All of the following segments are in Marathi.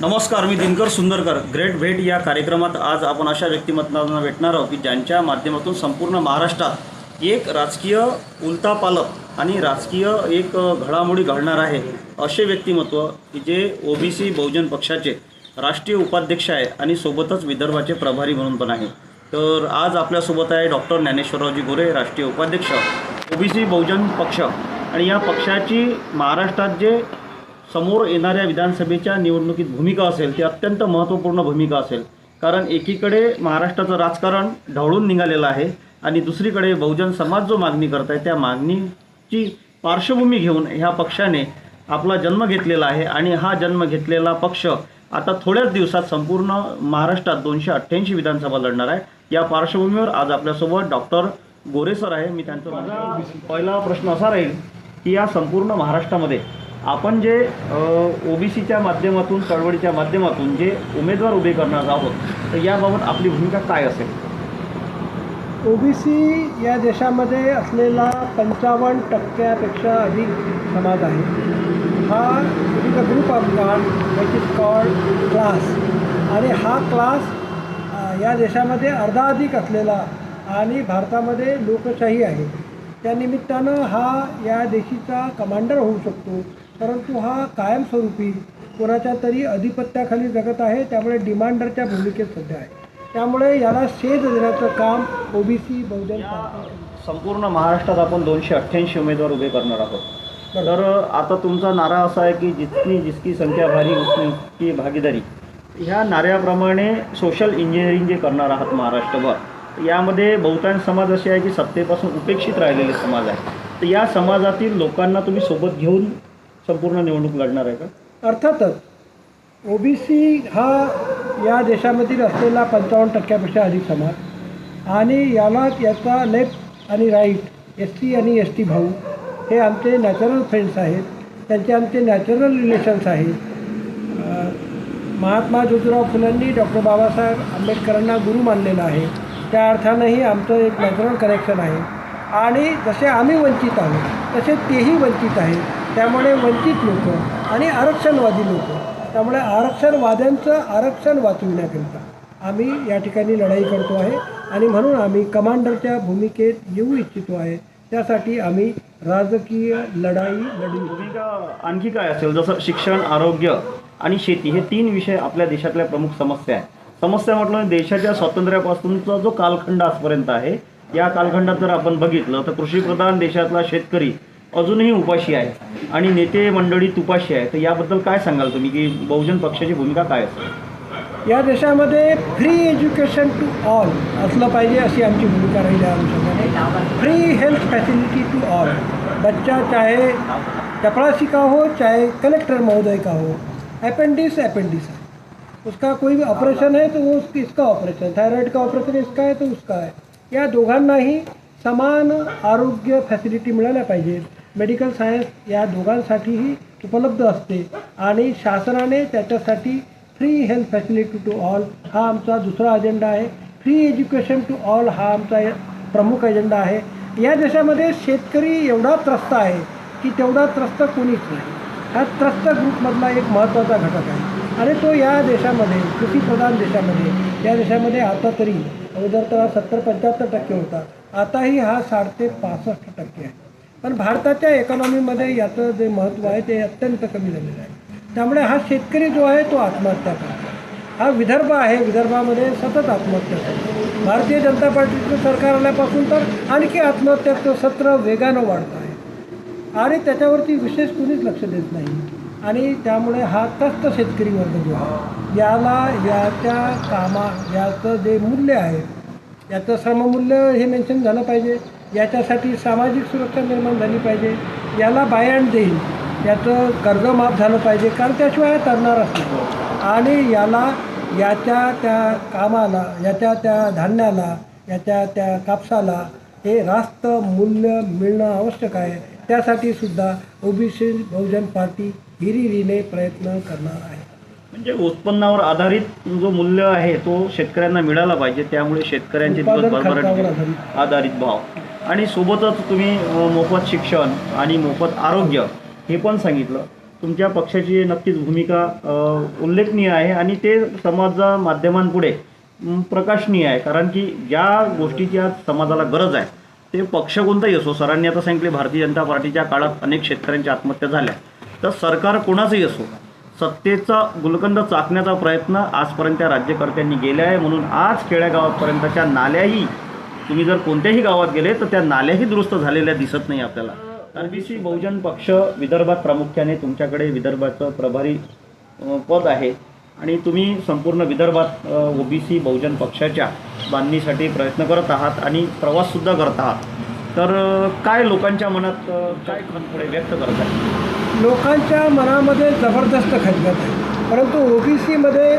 नमस्कार मी दिनकर सुंदरकर. ग्रेट भेट या कार्यक्रमात आज आपण अशा व्यक्तिमत्वांना भेटणार आहोत की ज्यांच्या माध्यमातून संपूर्ण महाराष्ट्रात एक राजकीय उलथापालक आणि राजकीय एक घडामोडी घडणार आहे असे व्यक्तिमत्व की जे ओबीसी बहुजन पक्षाचे राष्ट्रीय उपाध्यक्ष आहे आणि सोबतच विदर्भाचे प्रभारी म्हणून पण आहे. तर आज आपल्यासोबत आहे डॉक्टर ज्ञानेश्वररावजी गोरे राष्ट्रीय उपाध्यक्ष ओबीसी बहुजन पक्ष. आणि या पक्षाची महाराष्ट्रात जे समोर येणाऱ्या विधानसभेच्या निवडणुकीत भूमिका असेल ती अत्यंत महत्त्वपूर्ण भूमिका असेल. कारण एकीकडे महाराष्ट्राचं राजकारण ढवळून निघालेलं आहे आणि दुसरीकडे बहुजन समाज जो मागणी करत आहे त्या मागणीची पार्श्वभूमी घेऊन ह्या पक्षाने आपला जन्म घेतलेला आहे आणि हा जन्म घेतलेला पक्ष आता थोड्याच दिवसात संपूर्ण महाराष्ट्रात दोनशे अठ्ठ्याऐंशी विधानसभा लढणार आहे. या पार्श्वभूमीवर आज आपल्यासोबत डॉक्टर गोरे सर आहे. मी त्यांचा माझा पहिला प्रश्न असा राहील की या संपूर्ण महाराष्ट्रामध्ये आपण जे ओबीसीच्या माध्यमातून चळवळीच्या माध्यमातून जे उमेदवार उभे करणार आहोत तर याबाबत आपली भूमिका काय असेल? ओबीसी या देशामध्ये असलेला पंचावन्न टक्क्यापेक्षा अधिक समाज आहे. हा is a group of god which is called class आणि हा क्लास या देशामध्ये अर्धा अधिक असलेला आणि भारतामध्ये लोकशाही आहे. त्यानिमित्तानं हा या देशीचा कमांडर होऊ शकतो. परंतु हा कायमस्वरूपी कोणाच्या तरी अधिपत्याखाली जगत आहे त्यामुळे डिमांडरच्या भूमिकेत सध्या आहे. त्यामुळे याला शेज देण्याचं काम ओबीसी बहुजन संपूर्ण महाराष्ट्रात आपण दोनशे अठ्ठ्याऐंशी उमेदवार उभे करणार आहोत. तर आता तुमचा नारा असा आहे की जितनी जिसकी संख्या भारी उतनी की भागीदारी. ह्या नाऱ्याप्रमाणे सोशल इंजिनिअरिंग जे करणार आहात महाराष्ट्रभर यामध्ये बहुतांश समाज असे आहे की सत्तेपासून उपेक्षित राहिलेले समाज आहे. तर या समाजातील लोकांना तुम्ही सोबत घेऊन संपूर्ण निवडणूक लढणार आहे का? अर्थातच ओबीसी हा या देशामधील असलेला पंचावन्न टक्क्यापेक्षा अधिक समाज आणि याला याचा लेफ्ट आणि राईट एस सी आणि एस टी भाऊ हे आमचे नॅचरल फ्रेंड्स आहेत. त्यांचे आमचे नॅचरल रिलेशन्स आहेत. महात्मा ज्योतिराव फुलेंनी डॉक्टर बाबासाहेब आंबेडकरांना गुरु मानलेलं आहे. त्या अर्थानंही आमचं एक नॅचरल कनेक्शन आहे. आणि जसे आम्ही वंचित आहोत तसे तेही वंचित आहेत. त्यामुळे वंचित लोक आणि आरक्षणवादी लोक त्यामुळे आरक्षणवाद्यांचं आरक्षण वाचविण्याकरिता आम्ही या ठिकाणी लढाई करतो आहे. आणि म्हणून आम्ही कमांडरच्या भूमिकेत येऊ इच्छितो आहे. त्यासाठी आम्ही राजकीय लढाई लढू भूमिका आणखी काय असेल? जसं शिक्षण आरोग्य आणि शेती हे तीन विषय आपल्या देशातल्या प्रमुख समस्या आहे समस्या म्हटलं देशाच्या स्वातंत्र्यापासूनचा जो कालखंड आजपर्यंत आहे या कालखंडात जर आपण बघितलं तर कृषीप्रधान देशातला शेतकरी अजूनही उपाशी आहे. आणि नेते मंडळी तुपाशी आहे. तर याबद्दल काय सांगाल तुम्ही? की बहुजन पक्षाची भूमिका काय असेल? या देशामध्ये फ्री एज्युकेशन टू ऑल असलं पाहिजे अशी आमची भूमिका राहिली आहे अनुषंगाने free health facility to all बच्चा चाहे चपरासी का हो चाहे कलेक्टर महोदय का हो अपेंडिस अपेंडिस है उसका कोई भी ऑपरेशन है तो वो इसका ऑपरेशन थायराइड का ऑपरेशन इसका है तो उसका है. या दोघांनाही समान आरोग्य फॅसिलिटी मिळाल्या पाहिजेत. मेडिकल सायन्स या दोघांसाठीही उपलब्ध असते. आणि शासनाने त्याच्यासाठी free health facility to all हा आमचा दुसरा अजेंडा आहे. फ्री एज्युकेशन टू ऑल हा आमचा प्रमुख एजेंडा आहे. या देशामध्ये शेतकरी एवढा त्रस्त आहे की तेवढा त्रस्त कोणीच नाही. हा त्रस्त ग्रुपमधला एक महत्त्वाचा घटक आहे. आणि तो या देशामध्ये कृषीप्रधान देशामध्ये या देशामध्ये आता तरी अगोदर तर सत्तर पंच्याहत्तर टक्के होता. आताही हा साठ ते पासष्ट टक्के आहे. पण भारताच्या इकॉनॉमीमध्ये याचं जे महत्त्व आहे ते अत्यंत कमी झालेलं आहे. त्यामुळे हा शेतकरी जो आहे तो आत्महत्या करतो. हा विदर्भ आहे विदर्भामध्ये सतत आत्महत्या करतो. भारतीय जनता पार्टीचं सरकार आल्यापासून तर आणखी आत्महत्याचं सत्र वेगानं वाढतं आहे. आणि त्याच्यावरती विशेष कुणीच लक्ष देत नाही. आणि त्यामुळे हा तस्त शेतकरी वर्ग जो आहे याला याच्या कामा याचं जे मूल्य आहे याचं सममूल्य हे मेन्शन झालं पाहिजे. याच्यासाठी सामाजिक सुरक्षा निर्माण झाली पाहिजे. याला बाय अँड देईल. याचं कर्ज माफ झालं पाहिजे. कारण त्याशिवाय तरणार तरणारच आणि याला याच्या त्या कामाला याच्या त्या धान्याला याच्या त्या कापसाला हे रास्त मूल्य मिळणं आवश्यक आहे. त्यासाठी सुद्धा ओबीसी बहुजन पार्टी हिरिरीने प्रयत्न करणार आहे. म्हणजे उत्पन्नावर आधारित जो मूल्य आहे तो शेतकऱ्यांना मिळाला पाहिजे. त्यामुळे शेतकऱ्यांचे दिवस भरभराटीचे आधारित. भाव. आणि सोबतच तुम्ही मोफत शिक्षण आणि मोफत आरोग्य हे पण सांगितलं. तुमच्या पक्षाची नक्कीच भूमिका उल्लेखनीय आहे आणि ते समाज माध्यमांपुढे प्रकाशनीय आहे. कारण की ज्या गोष्टीची आज समाजाला गरज आहे ते पक्ष कोणताही असो सरांनी आता सांगितले भारतीय जनता पार्टीच्या काळात अनेक शेतकऱ्यांच्या आत्महत्या झाल्या. तर सरकार कोणाचंही असो सत्तेचा गुलकंद चाकण्याचा प्रयत्न आजपर्यंत त्या राज्यकर्त्यांनी गेला आहे. म्हणून आज खेड्यागावापर्यंतच्या नाल्याही तुम्ही जर कोणत्याही गावात गेले तर त्या नाल्याही दुरुस्त झालेल्या दिसत नाही आपल्याला. ओबीसी बहुजन पक्ष विदर्भात प्रामुख्याने तुमच्याकडे विदर्भाचं प्रभारी पद आहे. आणि तुम्ही संपूर्ण विदर्भात ओबीसी बहुजन पक्षाच्या बांधणीसाठी प्रयत्न करत आहात आणि प्रवाससुद्धा करत आहात. तर काय लोकांच्या मनात काय पुढे व्यक्त करत आहे लोकांच्या मनामध्ये जबरदस्त खदगत आहे. परंतु ओ बी सीमध्ये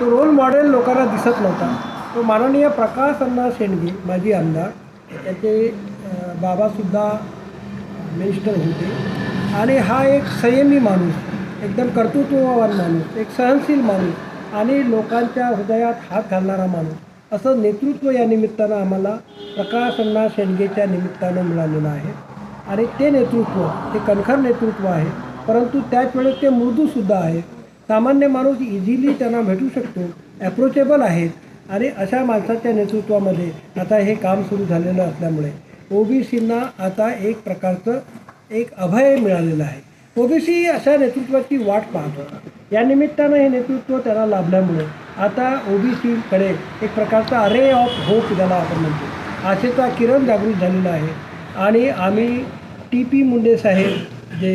तो रोल मॉडेल लोकांना दिसत नव्हता. तो माननीय प्रकाश अण्णा शेंडगे माजी आमदार त्याचे बाबासुद्धा मिनिस्टर होते. आणि हा एक संयमी माणूस एकदम कर्तृत्ववान माणूस एक सहनशील माणूस आणि लोकांच्या हृदयात हात घालणारा माणूस असं नेतृत्व या निमित्तानं आम्हाला प्रकाश अण्णा शेंडगेच्या निमित्तानं मिळालेलं आहे. आणि ते नेतृत्व ते कणखर नेतृत्व आहे. परंतु त्याच वेळेस ते मृदूसुद्धा आहे सामान्य माणूस इझिली त्यांना भेटू शकतो ॲप्रोचेबल आहेत. आणि अशा माणसाच्या नेतृत्वामध्ये आता हे काम सुरू झालेलं असल्यामुळे ओबीसींना आता एक प्रकारचं एक अभय मिळालेलं आहे. ओबीसी अशा नेतृत्वाची वाट पाहत. होता या निमित्तानं हे नेतृत्व त्याला लाभल्यामुळे आता ओबीसीकडे एक प्रकारचा अरे ऑफ होप ज्याला आपण म्हणतो. आशेचा किरण जागृत झालेला आहे. आणि आम्ही टी पी मुंडे साहेब जे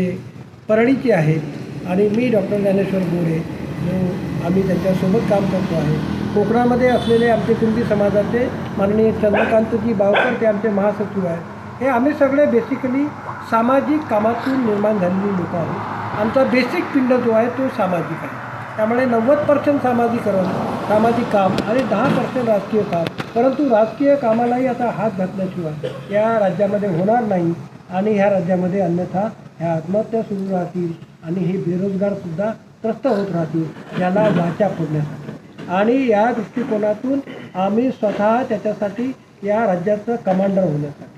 परळीचे आहेत आणि मी डॉक्टर ज्ञानेश्वर गोरे जो आम्ही त्यांच्यासोबत काम करतो आहे. कोकणामध्ये असलेले आमचे कुंभी समाजाचे माननीय चंद्रकांतजी बावकर ते आमचे महासचिव आहेत. हे आम्ही सगळे बेसिकली सामाजिक कामातून निर्माण झालेली लोकं आहोत. आमचा बेसिक पिंड जो आहे तो सामाजिक आहे. त्यामुळे नव्वद पर्सेंट सामाजिकरण सामाजिक काम आणि दहा पर्सेंट राजकीय काम परंतु राजकीय कामालाही आता हात घातल्याशिवाय या राज्यामध्ये होणार नाही आणि ह्या राज्यामध्ये अन्यथा ह्या आत्महत्या सुरू राहतील आणि हे बेरोजगारसुद्धा त्रस्त होत राहतील याला वाचा फोडण्यासाठी. आणि या दृष्टिकोनातून आम्ही स्वतः त्याच्यासाठी या राज्याचं कमांडर होण्यासाठी.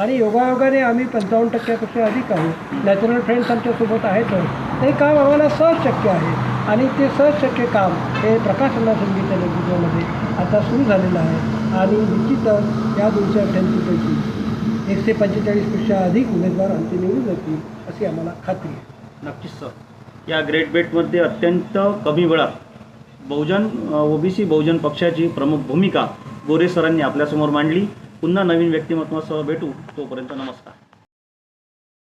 आणि योगायोगाने आम्ही पंचावन्न टक्क्यापेक्षा अधिक आहोत. नॅचरल फ्रेंड्स आमच्यासोबत आहेतच ते काम आम्हाला सहज शक्य आहे. आणि ते सहज शक्य काम हे प्रकाश अण्णा नेतृत्वामध्ये आता सुरू झालेलं आहे. आणि निश्चितच या दोनशे अठ्ठ्याऐंशीपैकी एकशे पंचेचाळीसपेक्षा अधिक उमेदवार अंतिम निवडून जातील अशी आम्हाला खात्री आहे. नक्कीच सर. या ग्रेट बेटमध्ये अत्यंत कमी वेळात बहुजन ओबीसी बहुजन पक्षाची प्रमुख भूमिका गोरे सरांनी आपल्यासमोर मांडली. पुन्हा नवीन व्यक्तिमत्वासह भेटू. तोपर्यंत नमस्कार.